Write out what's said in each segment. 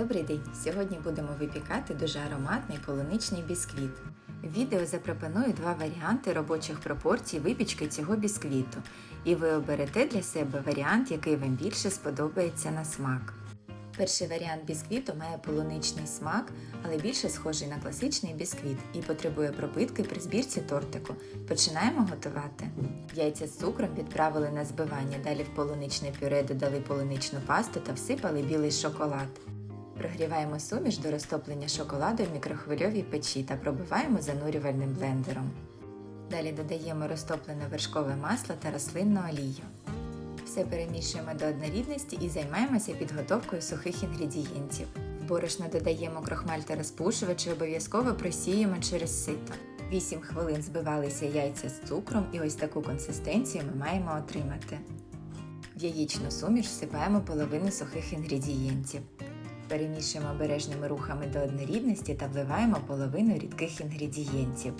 Добрий день! Сьогодні будемо випікати дуже ароматний полуничний бісквіт. В відео запропоную два варіанти робочих пропорцій випічки цього бісквіту, і ви оберете для себе варіант, який вам більше сподобається на смак. Перший варіант бісквіту має полуничний смак, але більше схожий на класичний бісквіт і потребує пропитки при збірці тортику. Починаємо готувати. Яйця з цукром відправили на збивання, далі в полуничне пюре додали полуничну пасту та всипали білий шоколад. Прогріваємо суміш до розтоплення шоколаду в мікрохвильовій печі та пробиваємо занурювальним блендером. Далі додаємо розтоплене вершкове масло та рослинну олію. Все перемішуємо до однорідності і займаємося підготовкою сухих інгредієнтів. В борошно додаємо крохмаль та розпушувач і обов'язково просіємо через сито. 8 хвилин збивалися яйця з цукром і ось таку консистенцію ми маємо отримати. В яєчну суміш всипаємо половину сухих інгредієнтів. Перемішуємо обережними рухами до однорідності та вливаємо половину рідких інгредієнтів.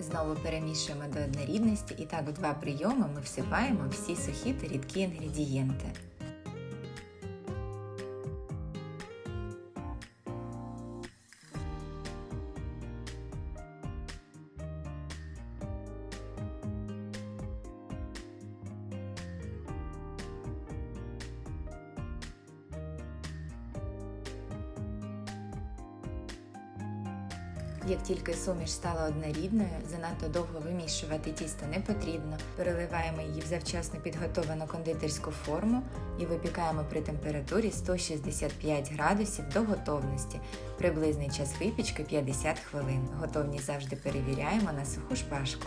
Знову перемішуємо до однорідності і так в два прийоми ми всипаємо всі сухі та рідкі інгредієнти. Як тільки суміш стала однорідною, занадто довго вимішувати тісто не потрібно. Переливаємо її в завчасно підготовану кондитерську форму і випікаємо при температурі 165 градусів до готовності. Приблизний час випічки 50 хвилин. Готовність завжди перевіряємо на суху шпажку.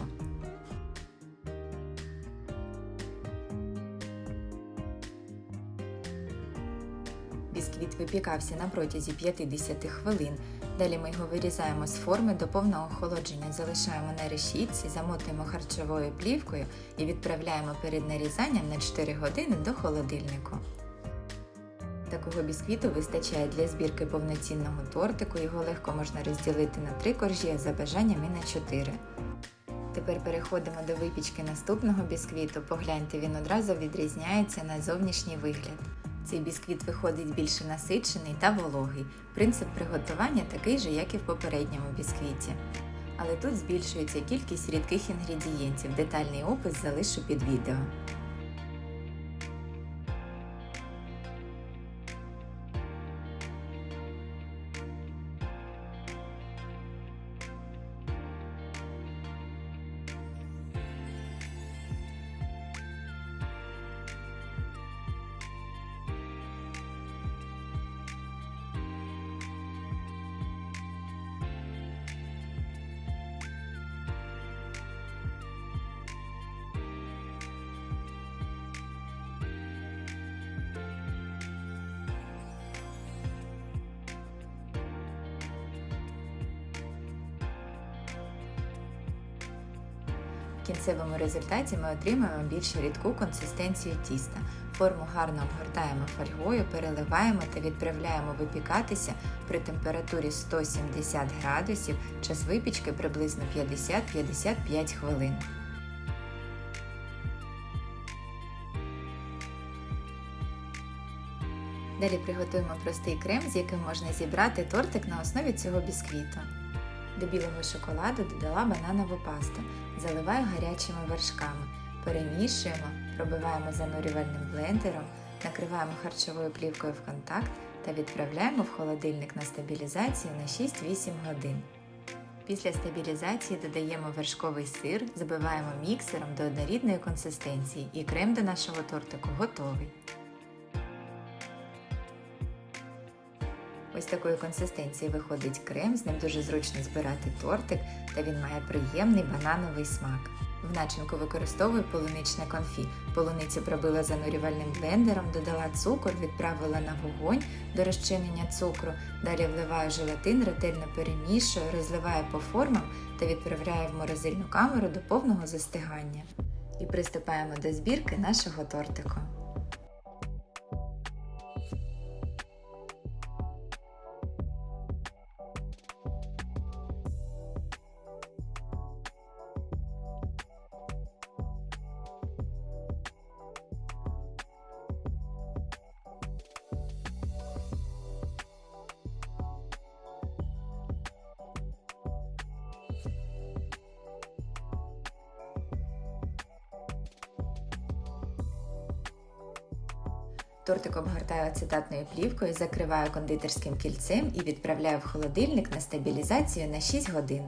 Бісквіт випікався на протязі 50 хвилин. Далі ми його вирізаємо з форми до повного охолодження, залишаємо на решітці, замотуємо харчовою плівкою і відправляємо перед нарізанням на 4 години до холодильнику. Такого бісквіту вистачає для збірки повноцінного тортику, його легко можна розділити на 3 коржі, а за бажанням і на 4. Тепер переходимо до випічки наступного бісквіту. Погляньте, він одразу відрізняється на зовнішній вигляд. Цей бісквіт виходить більше насичений та вологий. Принцип приготування такий же, як і в попередньому бісквіті. Але тут збільшується кількість рідких інгредієнтів. Детальний опис залишу під відео. Кінцевому результаті ми отримаємо більш рідку консистенцію тіста. Форму гарно обгортаємо фольгою, переливаємо та відправляємо випікатися при температурі 170 градусів, час випічки приблизно 50-55 хвилин. Далі приготуємо простий крем, з яким можна зібрати тортик на основі цього бісквіту. До білого шоколаду додала бананову пасту, заливаю гарячими вершками, перемішуємо, пробиваємо занурювальним блендером, накриваємо харчовою плівкою в контакт та відправляємо в холодильник на стабілізацію на 6-8 годин. Після стабілізації додаємо вершковий сир, забиваємо міксером до однорідної консистенції і крем до нашого тортику готовий. Ось такої консистенції виходить крем, з ним дуже зручно збирати тортик, та він має приємний банановий смак. В начинку використовую полуничне конфі. Полуницю пробила занурювальним блендером, додала цукор, відправила на вогонь до розчинення цукру. Далі вливаю желатин, ретельно перемішую, розливаю по формам та відправляю в морозильну камеру до повного застигання. І приступаємо до збірки нашого тортику. Тортик обгортаю ацетатною плівкою, закриваю кондитерським кільцем і відправляю в холодильник на стабілізацію на 6 годин.